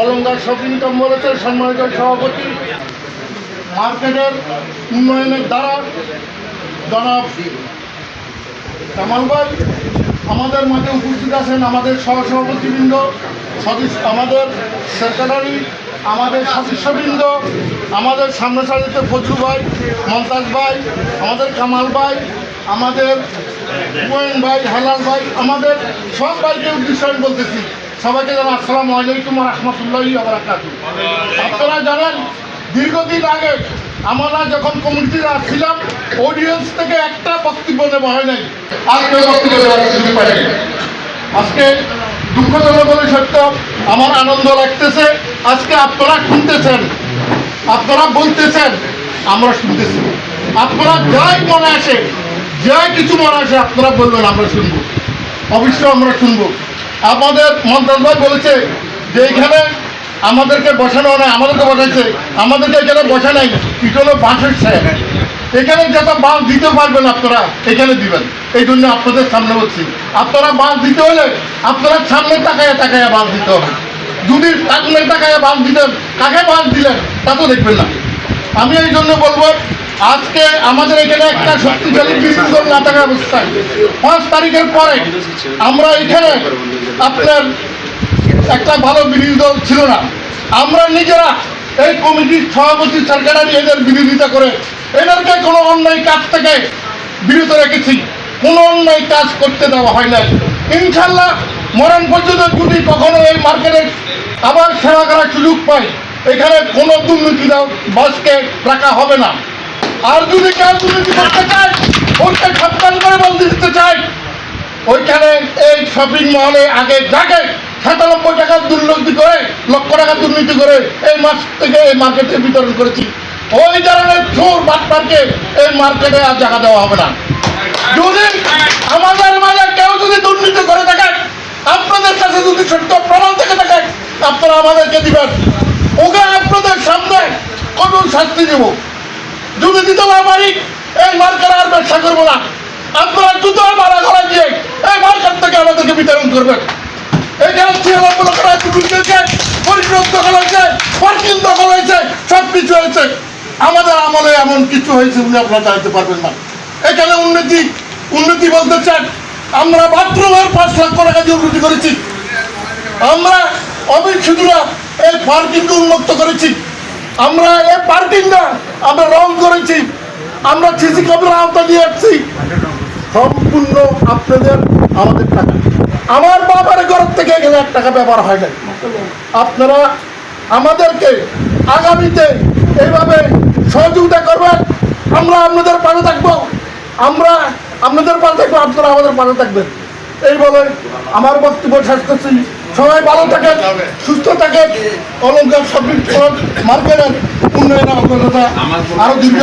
অলঙ্কার শপিং কমপ্লেক্সের সম্মানিত সভাপতি, মার্কেটের উন্নয়নের দ্বারা জনাব কামাল ভাই আমাদের মাঝে উপস্থিত আছেন আমাদের সহসভাপতিবৃন্দ, সদস্য আমাদের সেক্রেটারি আমাদের সদস্যবৃন্দ, আমাদের সামনে সারিতে ফজলু ভাই, মমতাজ ভাই, আমাদের কামাল ভাই, আমাদের ভাই, হালাল ভাই, আমাদের সব ভাইকে উদ্দেশ্য আমি বলতেছি সবাইকে জানাই আসসালামু আলাইকুম রহমতুল্লাহি আপনারা জানেন, দীর্ঘদিন আগে আমরা যখন কমিটিতে আসছিলাম অডিয়েন্স থেকে একটা বক্তব্য নেওয়া হয় নাই। আজকে বক্তব্য আজকে দুঃখজনক বলে সত্য, আমার আনন্দ লাগতেছে। আজকে আপনারা শুনতেছেন, আপনারা বলতেছেন, আমরা শুনতেছি। আপনারা যাই মনে আসে যা কিছু মনে আসে, আপনারা বলবেন, আমরা শুনব। অবশ্যই আমরা শুনব। আমাদের মন্ত্রণ ভাই বলেছে যে এখানে আমাদেরকে বসানো নয় আমাদেরকে বসাইছে। আমাদেরকে এখানে বসা নাই। এটা হলো বাঁশের সাহেব এখানে যত বাঁশ দিতে পারবেন আপনারা, এখানে দিবেন। এই জন্য আপনাদের সামনে বলছি। আপনারা বাঁশ দিতে হলে আপনারা সামনে তাকায় তাকায় বাঁশ দিতে হবে। যদি সামনে তাকায় বাঁশ দিতেন, কাকে বাঁশ দিলেন তা তো দেখবেন না। আমি এই জন্য বলব আজকে আমাদের এখানে একটা শক্তিশালী বিরোধী না থাকার অবস্থায়। পাঁচ তারিখের পরে আমরা এখানে আপনার একটা ভালো বিরোধী দল ছিল না। আমরা নিজেরা এই কমিটির সভাপতি সরকারের এদের বিরোধিতা করে এদেরকে কোনো অন্যায় কাজ থেকে বিরত রেখেছি। কোনো অন্যায় কাজ করতে দেওয়া হয় না ইনশাল্লাহ মরণ পর্যন্ত যদি কখনো এই মার্কেটে আবার সেবা করার সুযোগ পাই এখানে কোনো দুর্নীতি বাসকে রাখা হবে না। আর যদি কেউ দুর্নীতি করতে চায়, ওকে সাবধান করে বলতে দিতে চায়। ওইখানে এই শপিং মহলে আগে যাকে সাতানব্বই টাকা দুর্নীতি করে, লক্ষ টাকা দুর্নীতি করে এই মাস থেকে এই মার্কেটে বিতরণ করেছি। ওই ধরনের চোর বাটপারকে এই মার্কেটে আর জায়গা দেওয়া হবে না। যদি আমাদের মাঝে কেউ যদি দুর্নীতি করে থাকেন, আপনাদের কাছে যদি সত্য প্রমাণ থেকে থাকেন, আপনারা আমাদেরকে দিবেন। ওকে আপনাদের সামনে কঠোর শাস্তি দেব। পারি এই মার্কেট আর ব্যবসা করব না। আপনারা জুতো মারা ঘরে দিয়ে এই মার্কেট থেকে আমাদেরকে বিতরণ করবেন। করা হয়েছে সব কিছু হয়েছে আমাদের এমন কিছু হয়েছে উনি আপনারা পারবেন না। এখানে উন্নতি উন্নতি বলতে চান, আমরা বাথরুমের দিয়ে উন্নতি করেছি। আমরা এই পার্কিংকে করেছি। আমরা এই আমরা রং করেছি। আমরা সিসি ক্যামেরা আওতা দিয়ে আসছি। সম্পূর্ণ আপনাদের আমাদের টাকা। আমার বাবার ঘর থেকে এখানে এক টাকা ব্যবহার হয় না আপনারা আমাদেরকে আগামীতে এইভাবে সহযোগিতা করবেন। আমরা আপনাদের পাশে থাকব। আমরা আপনাদের পাশে থাকব, আপনারা আমাদের পাশে থাকবেন। এই বলে আমার বক্তব্য শেষ করছি। সবাই ভালো থাকেন, সুস্থ থাকেন। অলঙ্কার শপিং মার্কেটের উন্নয়ন অগ্রতা আরও দীর্ঘ।